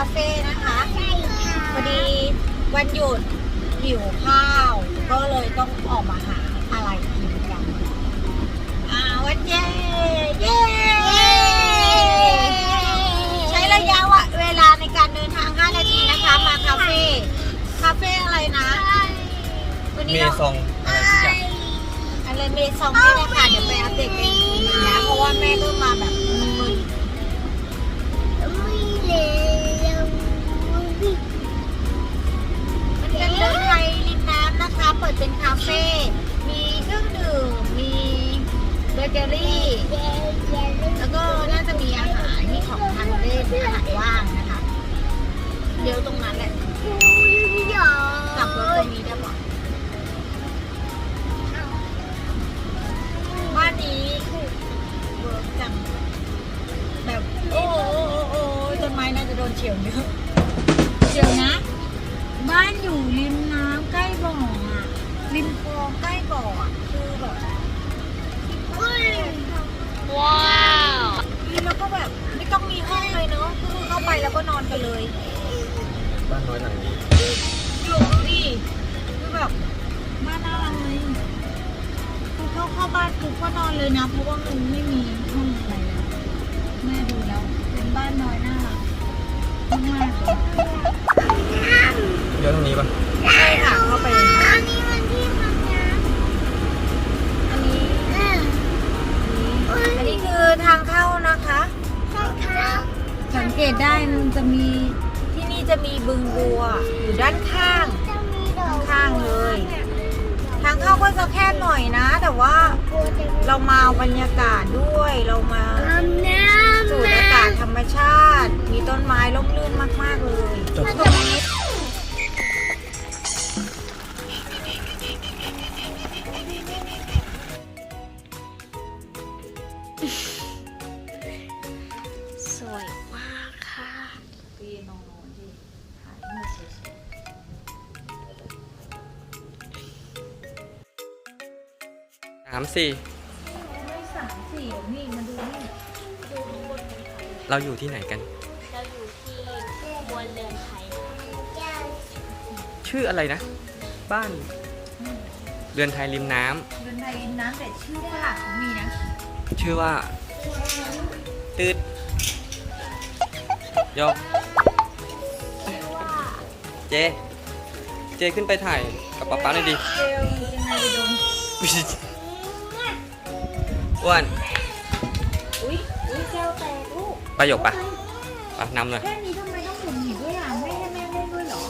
าเฟ่นะคะใช่ค่ะพอดีวันหยุดหิวข้าว ก็เลยต้องออกมาหาอะไรกินกัน อ่าวันเย่เย่ใช้ระยะเวลาในการเดินทาง 5 นาทีนะคะ มาคาเฟ่คาเฟ่อะไรนะ วันเมนี้เรา ซองอะไรสักอย่างอะไรเมซองนี่นะคะเดี๋ยวไปอัปเดตกันอีกทีนึงนะเพราะว่าแม่ก็มาแบบมึนอุ้ยเร็ เปิดเป็นคาเฟ่ มีเครื่องดื่ม มีเบเกอรี่ แล้วก็น่าจะมีอาหาร มีของทานเล่นอาหารว่างนะคะ เดี๋ยวตรงนั้นแหละกลับรถตรงนี้ได้ปะบ้านนี้เวิร์กจังแบบโอ้โอ้โอ้โอ้ต้นไม้น่าจะโดนเฉียวเยอะเดี๋ยวนะ บ้านอยู่ริมน้ำใกล้บ่ออะริมคลองใกล้บ่ออะคือแบบอุ้ยว้าวแล้วก็แบบไม่ต้องมีห้องเลยเนอะคือเข้าไปแล้วก็นอนกันเลย บ้านน้อยหลังนี้ดูดิคือแบบบ้านน่ารักเลยคือเข้าเข้าบ้านปุ๊บก็นอนเลยนะ เพราะว่ามันไม่มีห้องอะไรแล้วแม่ดูแล้ว เป็นบ้านน้อยน่ารักมากๆ เลยเดี๋ยวตรงนี้ปะใช่ค่ะเข้าไปเลยนะอันนี้มันที่มันนะอันนี้เอออันนี้คือทางเข้านะคะ ใช่ค่ะสังเกตได้มันจะมีที่นี่จะมีบึงบัว อยู่ด้านข้างจะมีดอกข้างๆเลย ทางเข้าก็จะแคบหน่อยนะ แต่ว่าบัวจะมีเรามาเอาบรรยากาศด้วยเรามาน้ำน้ำสูดอากาศธรรมชาติ มีต้นไม้ร่มรื่นมาก ๆ เลยตรงนี้ สามสี่ๆไม่สามสี่นี่มาดูนี่ดูข้างบนกันค่ะเราอยู่ที่ไหนกัน เราอยู่ที่บนเรือนไทยนะคะชื่ออะไรนะ บ้านเรือนไทยริมน้ำเดินไทยน้ำแต่ชื่อฝรั่งเขามีนะชื่อว่า ตืดยกว่าเจ เจขึ้นไปถ่ายกับป๊าป๊าหน่อยดิ เจลยังไงไปโดนอ้ วนอุ้ยอุ้ยแก้วแตกลูกประโยคปะปะนำเลยแค่นี้ทำไมต้องหมุนหนีด้วยอะไม่ให้แม่เล่นด้วยเหรอ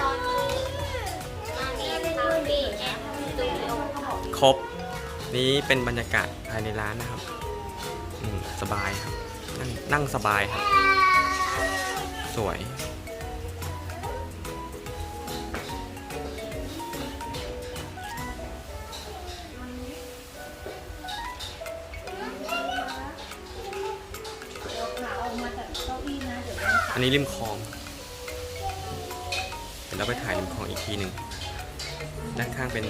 ตอนนี้ตอนนี้เป็นดูดีแอปดูโลกเขาบอกครบ นี้เป็นบรรยากาศภายในร้านนะครับอืมสบายครับ นั่งนั่งสบายครับ สวย ขาออกมาจากเก้าอี้นะเดี๋ยวมันขาอันนี้ริมคลอง เดี๋ยวเราไปถ่ายริมคลองอีกทีหนึ่ง ด้านข้างเป็น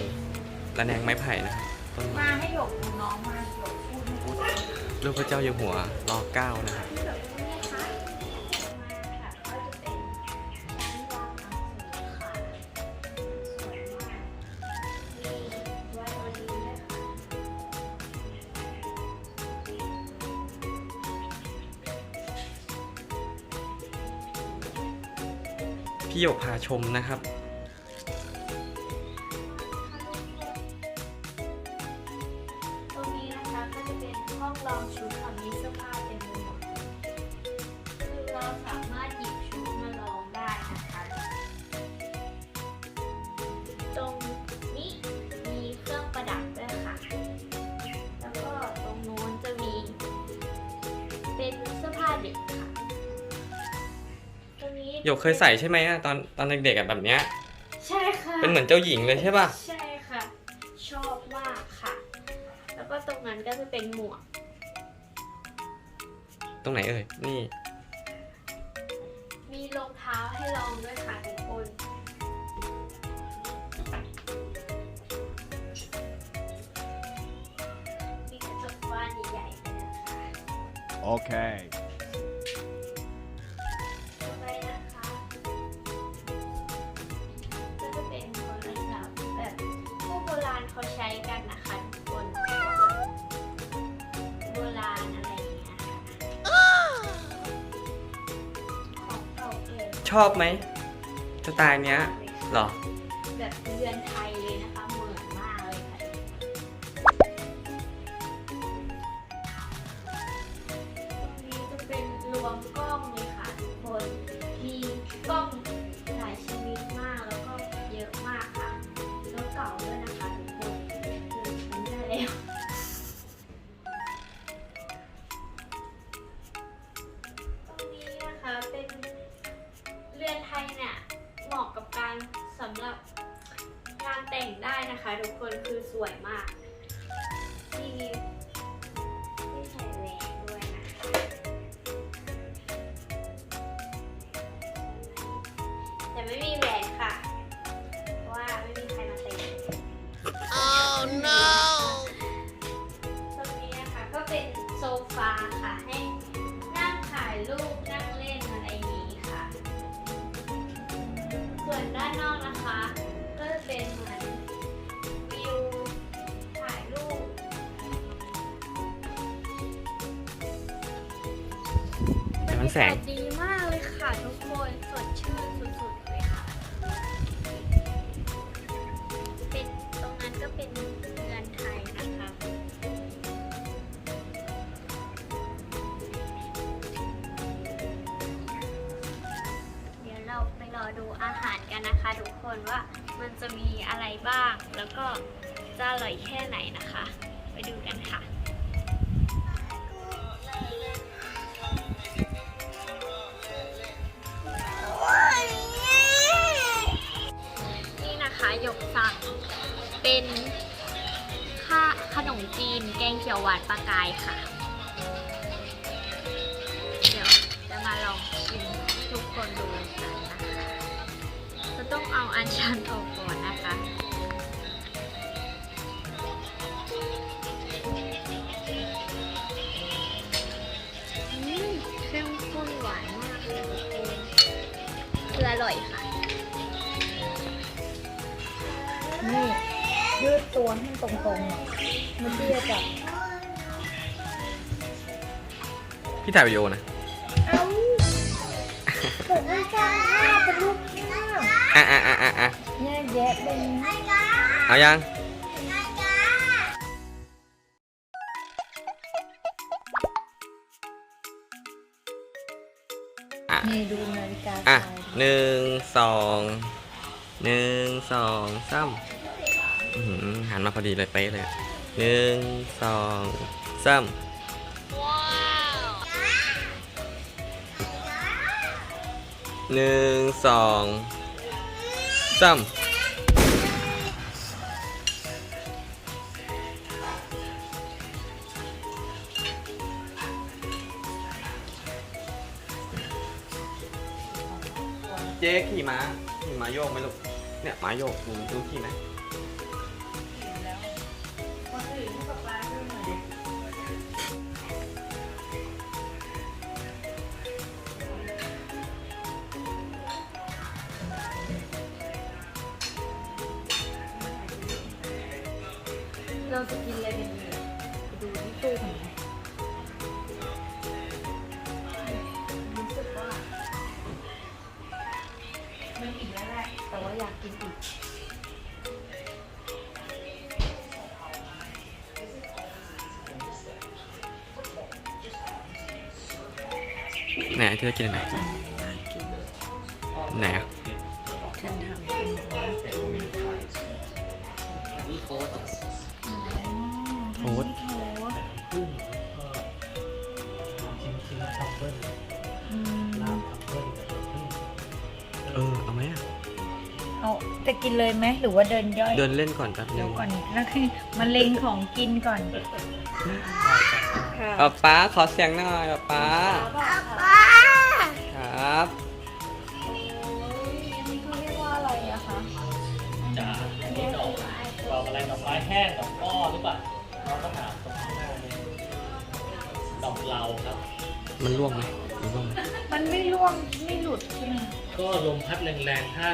ระแนงไม้ไผ่นะครับต้นไม้มาให้หยกดูน้องมาหยกพูดให้รูปพระเจ้าอยู่หัวรอเก้านะครับ พี่หยกพาชมนะครับ ตรงนี้นะคะก็จะเป็นห้องลองชุด หยกเคยใส่ใช่ไหมอะตอนตอนเด็กๆแบบเนี้ย ใช่ค่ะเป็นเหมือนเจ้าหญิงเลยใช่ป่ะ ใช่ค่ะ ชอบมากค่ะ แล้วก็ตรงนั้นก็จะเป็นหมวก ตรงไหนเอ่ย นี่ มีรองเท้าให้ลองด้วยค่ะทุกคน มีกระจกบ้านใหญ่ๆด้ยนะคะโอเค ชอบไหมสไตล์เนี้ยเหรอ แบบเรือนไทยเลยนะคะานนอกนะคะ ก็จะเป็นเหมือนวิวถ่ายรูปแต่มันแสง บรรยากาศดีมากเลยค่ะทุกค นะคะทุกคนว่ามันจะมีอะไรบ้าง แล้วก็จะอร่อยแค่ไหนนะคะ ไปดูกันค่ะนี่นะคะหยกสั่งเป็นข้าขนมจีนแกงเขียวหวานปลากายค่ะ เดี๋ยวจะมาลองชิมทุกคนดูนะคะจะ องเอาอันชันออกก่อนนะคะ อืมเข้มข้นหวานมากเลยทุกคนคืออร่อยค่ะ นี่ยืดตัวให้ตรงๆหน่อยเมื่อกี้จะพี่ถ่ายวิดีโอนะ เอ้าเปิดไม่กล้าเป็นรูปภาพอะอะอะอะอะ แยกแยะเป็นเอายังอะนี่ดูนาฬิกาอะทรายหนึ่งสองหนึ่งสองสามอื้อหือหันมาพอดีเลยเป๊ะเลยหนึ่งสองสามหนึ่งสอง สามเจ๊ขี่ม้าขี่ม้าโยกไหมลูกเนี่ยม้าโยกหนูดูขี่ไหม เราจะกินอะไรกันดีไปดูที่ตู้ของไหมรู้สึกว่ามันอิ่มแล้วแหละแต่ว่าอยากกินอีกไหนเธอกินอะไรไหนอะ ฉันทำเป็นโเออเอาไหมอะเอาจะกินเลยไหมหรือว่าเดินย่อยเดินเล่นก่อนแป๊บนึเดี๋ยวงก่อนแล้วคือมาเล็งของกินก่อนค่ะป๊าป๊าขอเสียงหน่อยป๊าป๊าครับอันนี้เขาเรียกว่าอะไรอะคะจ๋าอันนี้ดอกดอกอะไรดอกไม้แห้งดอกอ้อหรือเปล่าน้องก็ถามตรงข้างหน้าเลยดอกเหลาครับ มันร่วงไหม มันร่วงไหมมันไม่ร่วงไม่หลุดใช่ไหมก็ลมพัดแรงๆ ถ้า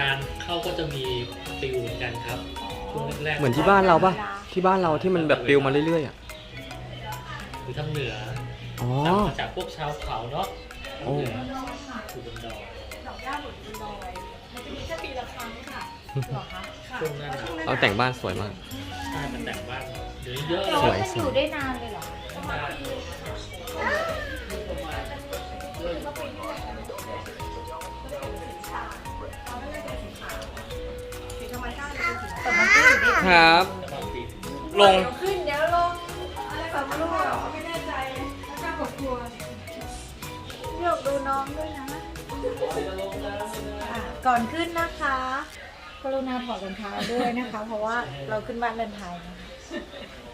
นานๆ เข้าก็จะมีปลิวเหมือนกันครับ ช่วงแรกๆเหมือนที่บ้านเราปะที่บ้านเราที่มันแบบปลิวมาเรื่อยๆอะหรือทางเหนืออ๋อสั่งมาจากพวกชาวเขาเนาะโอ้ทางเหนืออยู่บนดอยดอกหญ้าหลุดลอยมันจะมีแค่ปีละครั้งค่ะหรอคะค่ะช่วงนั้นน่ะเอาแต่งบ้านสวยมาก ใช่มันแต่งบ้านเดี๋ยวนี้เยอะเลแล้วสวยยมันอยู่ได้นานเลยเหรอแต่มันก็อยู่ได้ ครับบางปีลง ขึ้นเดี๋ยวลงอะไรแบบลูกไม่แน่ใจแล้วก็กลัวเลือกดูน้องด้วยนะอะก่อนขึ้นนะคะกรุณาถอดรองเท้าด้วยนะคะ เพราะว่าเราขึ้นบ้านเรือนไทยนะคะ